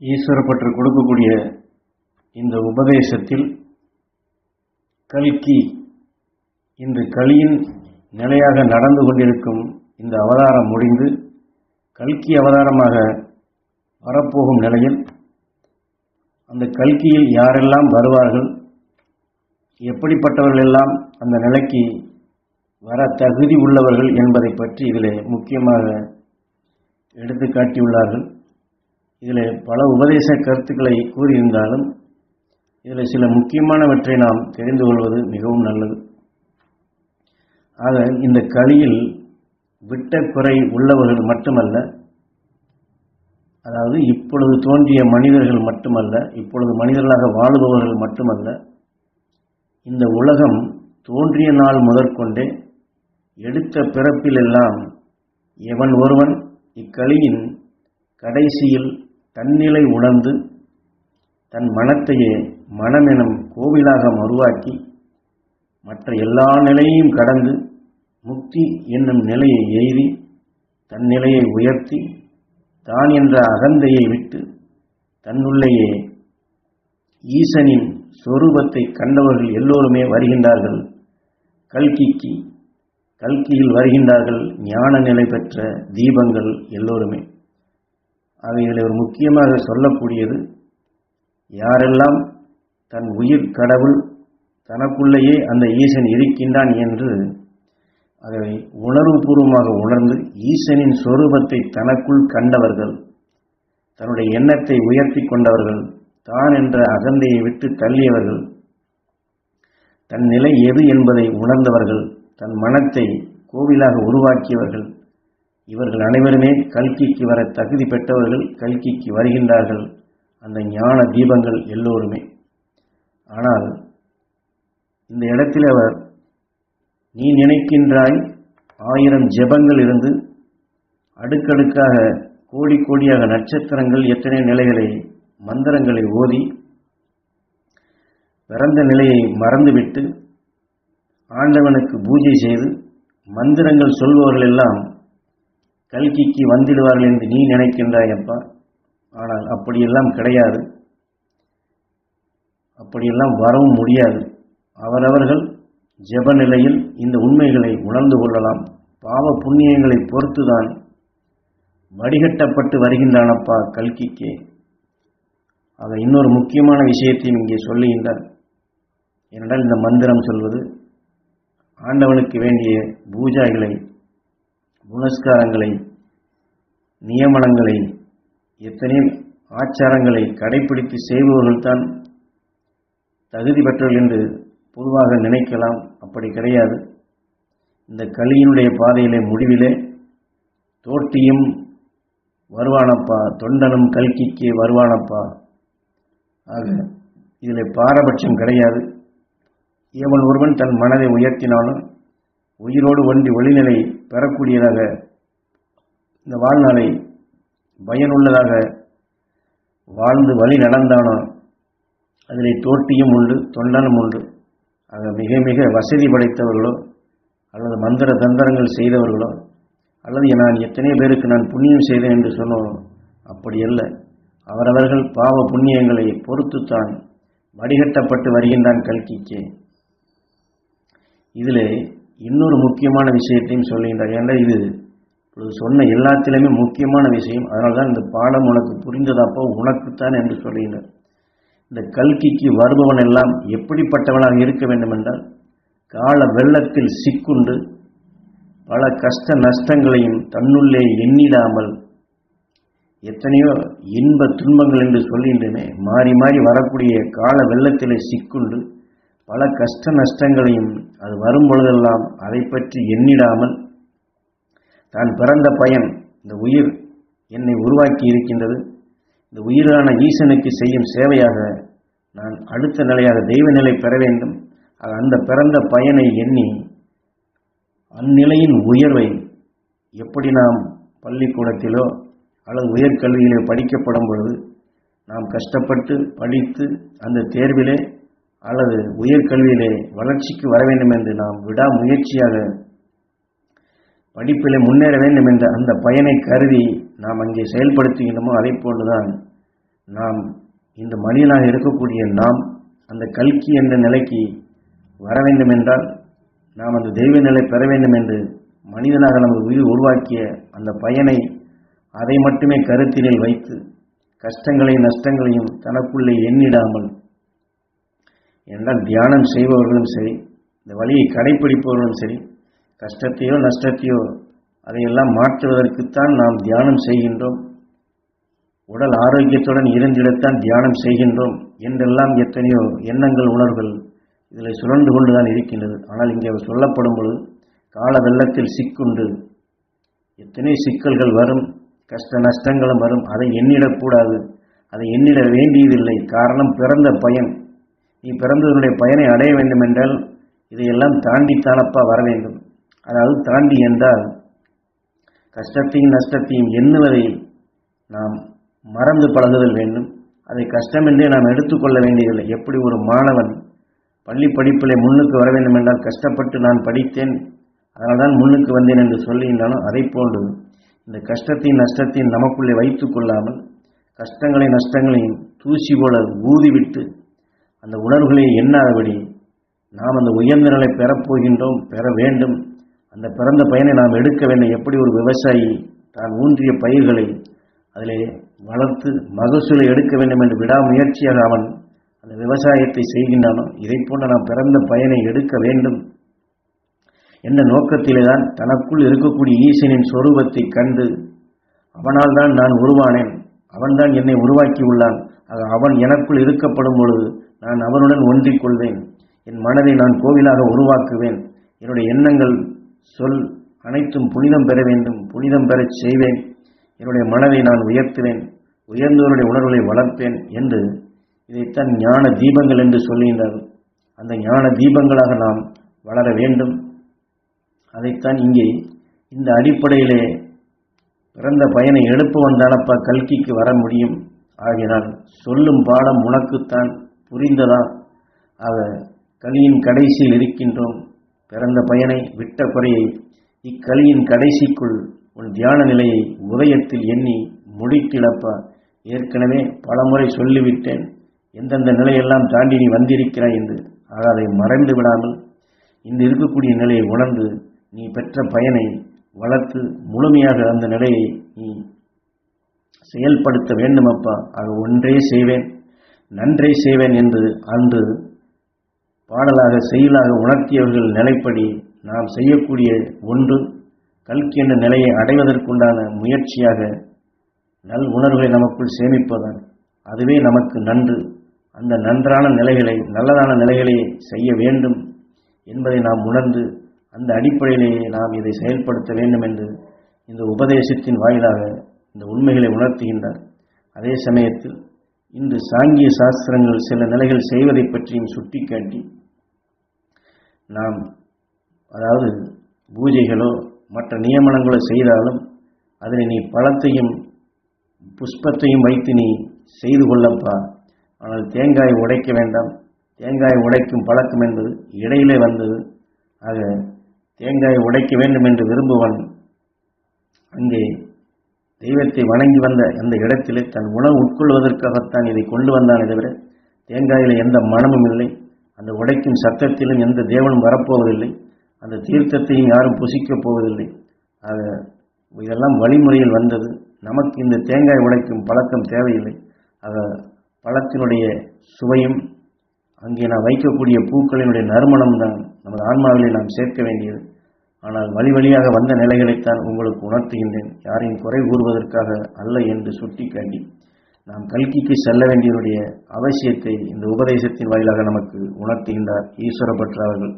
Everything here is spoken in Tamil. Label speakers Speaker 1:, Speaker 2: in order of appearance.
Speaker 1: ஈஸ்வரப்பற்று கொடுக்கக்கூடிய இந்த உபதேசத்தில் கல்கி இன்று கலியின் நிலையாக நடந்து கொண்டிருக்கும் இந்த அவதாரம் முடிந்து கல்கி அவதாரமாக வரப்போகும் நிலையில் அந்த கல்கியில் யாரெல்லாம் வருவார்கள் எப்படிப்பட்டவர்கள் எல்லாம் அந்த நிலைக்கு வர தகுதி உள்ளவர்கள் என்பதை பற்றி இதில் முக்கியமாக எடுத்து காட்டியுள்ளார்கள் இதில் பல உபதேச கருத்துக்களை கூறியிருந்தாலும் இதில் சில முக்கியமானவற்றை நாம் தெரிந்து கொள்வது மிகவும் நல்லது. ஆக இந்த கலியில் விட்ட குறை உள்ளவர்கள் மட்டுமல்ல அதாவது இப்பொழுது தோன்றிய மனிதர்கள் மட்டுமல்ல இப்பொழுது மனிதர்களாக வாழுபவர்கள் மட்டுமல்ல இந்த உலகம் தோன்றிய நாள் முதற்கொண்டே எடுத்த பிறப்பிலெல்லாம் எவன் ஒருவன் இக்கலியின் கடைசியில் தன்னிலை உணர்ந்து தன் மனத்தையே மனமெனும் கோவிலாக மறுவாக்கி மற்ற எல்லா நிலையையும் கடந்து முக்தி என்னும் நிலையை எய்தி தன் நிலையை உயர்த்தி தான் என்ற அகந்தையை விட்டு தன்னுள்ளேயே ஈசனின் சொரூபத்தை கண்டவர்கள் எல்லோருமே வருகின்றார்கள். கல்கிக்கு கல்கியில் வருகின்றார்கள் ஞான நிலை பெற்ற தீபங்கள் எல்லோருமே. அவைகளை ஒரு முக்கியமாக சொல்லக்கூடியது யாரெல்லாம் தன் உயிர் கடவுள் தனக்குள்ளேயே அந்த ஈசன் இருக்கின்றான் என்று அதை உணர்வுபூர்வமாக உணர்ந்து ஈசனின் சொரூபத்தை தனக்குள் கண்டவர்கள் தன்னுடைய எண்ணத்தை உயர்த்தி கொண்டவர்கள் தான் என்ற அகந்தையை விட்டு தள்ளியவர்கள் தன் நிலை எது என்பதை உணர்ந்தவர்கள் தன் மனத்தை கோவிலாக உருவாக்கியவர்கள் இவர்கள் அனைவருமே கல்கிக்கு வர தகுதி பெற்றவர்கள் கல்கிக்கு வருகின்றார்கள். அந்த ஞான தீபங்கள் எல்லோருமே. ஆனால் இந்த இடத்தில் அவர் நீ நினைக்கின்றாய் ஆயிரம் ஜெபங்கள் இருந்து அடுக்கடுக்காக கோடி கோடியாக நட்சத்திரங்கள் எத்தனை நிலைகளை மந்திரங்களை ஓதி பிறந்த நிலையை மறந்துவிட்டு ஆண்டவனுக்கு பூஜை செய்து மந்திரங்கள் சொல்பவர்கள் எல்லாம் கல்கிக்கு வந்துடுவார்கள் என்று நீ நினைக்கின்றாய் அப்பா ஆனால் அப்படியெல்லாம் கிடையாது. அப்படியெல்லாம் வரவும் முடியாது. அவரவர்கள் ஜெப நிலையில் இந்த உண்மைகளை உணர்ந்து கொள்ளலாம். பாவ புண்ணியங்களை பொறுத்துதான் வடிகட்டப்பட்டு வருகின்றானப்பா கல்கிக்கே. ஆக இன்னொரு முக்கியமான விஷயத்தையும் இங்கே சொல்லுகின்றார். ஏனென்றால் இந்த மந்திரம் சொல்வது ஆண்டவனுக்கு வேண்டிய பூஜைகளை புனஸ்காரங்களை நியமனங்களை எத்தனை ஆச்சாரங்களை கடைபிடித்து செய்பவர்கள்தான் தகுதி பெற்றவர்கள் என்று பொதுவாக நினைக்கலாம். அப்படி கிடையாது. இந்த கலியினுடைய பாதையிலே முடிவிலே தோட்டியும் வருவானப்பா தொண்டனும் கல்கிக்கு வருவானப்பா. ஆக இதில் பாரபட்சம் கிடையாது. எவன் ஒருவன் தன் மனதை உயர்த்தினாலும் உயிரோடு ஒன்றி ஒளிநிலை பெறக்கூடியதாக இந்த வாழ்நாளை பயனுள்ளதாக வாழ்ந்து வழி நடந்தானோ அதிலே தோட்டியும் உண்டு தொண்டனும் உண்டு. ஆக மிக மிக வசதி படைத்தவர்களோ அல்லது மந்திர தந்திரங்கள் செய்தவர்களோ அல்லது நான் எத்தனை பேருக்கு நான் புண்ணியம் செய்தேன் என்று சொன்னோம் அப்படி அல்ல அவரவர்கள் பாவ புண்ணியங்களை பொறுத்துத்தான் வடிகட்டப்பட்டு வருகின்றான் கல்கிக்கு. இதில் இன்னொரு முக்கியமான விஷயத்தையும் சொல்லுகின்றார் ஏன்னா இது இப்பொழுது சொன்ன எல்லாத்திலுமே முக்கியமான விஷயம். அதனால தான் இந்த பாடம் உனக்கு புரிந்ததப்போ உனக்குத்தான் என்று சொல்லுகின்றார் இந்த கல்கிக்கு வருபவன் எல்லாம் எப்படிப்பட்டவனாக இருக்க வேண்டும் என்றால் கால வெள்ளத்தில் சிக்குண்டு பல கஷ்ட நஷ்டங்களையும் தன்னுள்ளே எண்ணிடாமல் எத்தனையோ இன்ப துன்பங்கள் என்று சொல்கின்றன மாறி மாறி வரக்கூடிய கால வெள்ளத்திலே சிக்குண்டு பல கஷ்ட நஷ்டங்களையும் அது வரும் பொழுதெல்லாம் அதை பற்றி எண்ணிடாமல் தான் பிறந்த பயன் இந்த உயிர் என்னை உருவாக்கி இருக்கின்றது. இந்த உயிரான ஈசனுக்கு செய்யும் சேவையாக நான் அடுத்த நிலையாக தெய்வ நிலை பெற வேண்டும். அந்த பிறந்த பயனை எண்ணி அந்நிலையின் உயர்வை எப்படி நாம் பள்ளிக்கூடத்திலோ அல்லது உயர்கல்வியிலே படிக்கப்படும் பொழுது நாம் கஷ்டப்பட்டு படித்து அந்த தேர்விலே அல்லது உயர்கல்வியிலே வளர்ச்சிக்கு வர வேண்டும் என்று நாம் விடாமுயற்சியாக படிப்பிலே முன்னேற வேண்டும் என்ற அந்த பயனை கருதி நாம் அங்கே செயல்படுத்துகின்றோமோ அதை போன்றுதான் நாம் இந்த மனிதனாக இருக்கக்கூடிய நாம் அந்த கல்கி என்ற நிலைக்கு வர வேண்டும் என்றால் நாம் அந்த தெய்வ நிலை பெற வேண்டும் என்று மனிதனாக நமது உயிர் உருவாக்கிய அந்த பயனை அதை மட்டுமே கருத்தினில் வைத்து கஷ்டங்களையும் நஷ்டங்களையும் தனக்குள்ளே எண்ணிடாமல் என்றால் தியானம் செய்பவர்களும் சரி இந்த வழியை கடைப்பிடிப்பவர்களும் சரி கஷ்டத்தையோ நஷ்டத்தையோ அதையெல்லாம் மாற்றுவதற்குத்தான் நாம் தியானம் செய்கின்றோம். உடல் ஆரோக்கியத்துடன் இருந்திடத்தான் தியானம் செய்கின்றோம் என்றெல்லாம் எத்தனையோ எண்ணங்கள் உணர்வுகள் இதில் சுழன்று கொண்டுதான் இருக்கின்றது. ஆனால் இங்கே சொல்லப்படும் பொழுது கால வெள்ளத்தில் சிக்குண்டு எத்தனை சிக்கல்கள் வரும் கஷ்ட நஷ்டங்களும் வரும். அதை எண்ணிடக்கூடாது. அதை எண்ணிட வேண்டியதில்லை. காரணம் பிறந்த பயன். நீ பிறந்ததனுடைய பயனை அடைய வேண்டும் என்றால் இதையெல்லாம் தாண்டித்தானப்பா வர வேண்டும். அதாவது தாண்டி என்றால் கஷ்டத்தையும் நஷ்டத்தையும் எண்ணுவதை நாம் மறந்து பழகுதல் வேண்டும். அதை கஷ்டம் என்றே நாம் எடுத்துக்கொள்ள வேண்டியதில்லை. எப்படி ஒரு மாணவன் பள்ளி படிப்பிலே முன்னுக்கு வர வேண்டும் என்றால் கஷ்டப்பட்டு நான் படித்தேன் அதனால் தான் முன்னுக்கு வந்தேன் என்று சொல்லியிருந்தாலும் அதை போன்று இந்த கஷ்டத்தையும் நஷ்டத்தையும் நமக்குள்ளே வைத்துக் கொள்ளாமல் கஷ்டங்களையும் நஷ்டங்களையும் தூசி போல ஊதிவிட்டு அந்த உணர்வுகளை எண்ணாதபடி நாம் அந்த உயர்ந்த நிலை பெறப்போகின்றோம் பெற வேண்டும். அந்த பிறந்த பயனை நாம் எடுக்க வேண்டும். எப்படி ஒரு விவசாயி தான் ஊன்றிய பயிர்களை அதிலே வளர்த்து மகசூலை எடுக்க வேண்டும் என்று விடாமுயற்சியாக அவன் அந்த விவசாயத்தை செய்கின்றானோ இதை போன்ற நாம் பிறந்த பயனை எடுக்க வேண்டும் என்ற நோக்கத்திலே தான் தனக்குள் இருக்கக்கூடிய ஈசனின் சொரூபத்தை கண்டு அவனால் தான் நான் உருவானேன். அவன்தான் என்னை உருவாக்கி உள்ளான் ஆக அவன் எனக்குள் இருக்கப்படும் பொழுது நான் அவருடன் ஒன்றிக் கொள்வேன் என் மனதை நான் கோவிலாக உருவாக்குவேன். என்னுடைய எண்ணங்கள் சொல் அனைத்தும் புனிதம் பெற வேண்டும் புனிதம் பெறச் செய்வேன். என்னுடைய மனதை நான் உயர்த்துவேன் உயர்ந்தவருடைய உணர்வுகளை வளர்ப்பேன் என்று இதைத்தான் ஞான தீபங்கள் என்று சொல்லுகின்றார் அந்த ஞான தீபங்களாக நாம் வளர வேண்டும். அதைத்தான் இங்கே இந்த அடிப்படையிலே பிறந்த பயனை எடுப்பவன் தானப்பா கல்கிக்கு வர முடியும். ஆகினால் சொல்லும் பாடம் உனக்குத்தான். புரிந்ததா? ஆக கலியின் கடைசியில் இருக்கின்றோம். பிறந்த பயனை விட்ட குறையை இக்கலியின் கடைசிக்குள் உன் தியான நிலையை உதயத்தில் எண்ணி முடித்திடப்பா ஏற்கனவே பலமுறை சொல்லிவிட்டேன். எந்தெந்த நிலையெல்லாம் தாண்டி நீ வந்திருக்கிறாய் என்று ஆக அதை மறைந்து விடாமல் இந்த இருக்கக்கூடிய நிலையை உணர்ந்து நீ பெற்ற பயனை வளர்த்து முழுமையாக அந்த நிலையை நீ செயல்படுத்த வேண்டுமப்பா. ஆக ஒன்றே செய்வேன். நன்றை செய்வேன் என்று அன்று பாடலாக செயலாக உணர்த்தியவர்கள் நிலைப்படி நாம் செய்யக்கூடிய ஒன்று கல்கி என்ற நிலையை அடைவதற்குண்டான முயற்சியாக நல் உணர்வுகளை நமக்குள் சேமிப்பதான் அதுவே நமக்கு நன்று. அந்த நன்றான நிலைகளை நல்லதான நிலைகளை செய்ய வேண்டும் என்பதை நாம் உணர்ந்து அந்த அடிப்படையிலேயே நாம் இதை செயல்படுத்த வேண்டும் என்று இந்த உபதேசத்தின் வாயிலாக இந்த உண்மைகளை உணர்த்துகின்றார். அதே சமயத்தில் இன்று சாங்கிய சாஸ்திரங்கள் சில நிலைகள் செய்வதை பற்றியும் சுட்டிக்காட்டி நாம் அதாவது பூஜைகளோ மற்ற நியமனங்களோ செய்தாலும் அதில் நீ பழத்தையும் புஷ்பத்தையும் வைத்து நீ செய்து கொள்ளப்பா. ஆனால் தேங்காய் உடைக்க வேண்டாம். தேங்காய் உடைக்கும் பழக்கம் என்பது இடையிலே வந்தது. ஆக தேங்காய் உடைக்க வேண்டும் என்று விரும்புவன் அங்கே தெய்வத்தை வணங்கி வந்த அந்த இடத்திலே தன் உணவு உட்கொள்வதற்காகத்தான் இதை கொண்டு வந்தானே தவிர தேங்காயில் எந்த மனமும் இல்லை. அந்த உடைக்கும் சத்தத்திலும் எந்த தேவனும் வரப்போவதில்லை. அந்த தீர்த்தத்தையும் யாரும் புசிக்கப் போவதில்லை. ஆக இதெல்லாம் வழிமுறையில் வந்தது. நமக்கு இந்த தேங்காய் உடைக்கும் பழக்கம் தேவையில்லை. ஆக பழத்தினுடைய சுவையும் அங்கே நான் வைக்கக்கூடிய பூக்களினுடைய நறுமணம் தான் நமது ஆன்மாவிலே நாம் சேர்க்க வேண்டியது. ஆனால் வழி வழியாக வந்த நிலைகளைத்தான் உங்களுக்கு உணர்த்துகின்றேன். யாரையும் குறை கூறுவதற்காக அல்ல என்று சுட்டிக்காட்டி நாம் கல்கிக்கு செல்ல வேண்டியவருடைய அவசியத்தை இந்த உபதேசத்தின் வாயிலாக நமக்கு உணர்த்துகின்றார் ஈஸ்வர அவர்கள்.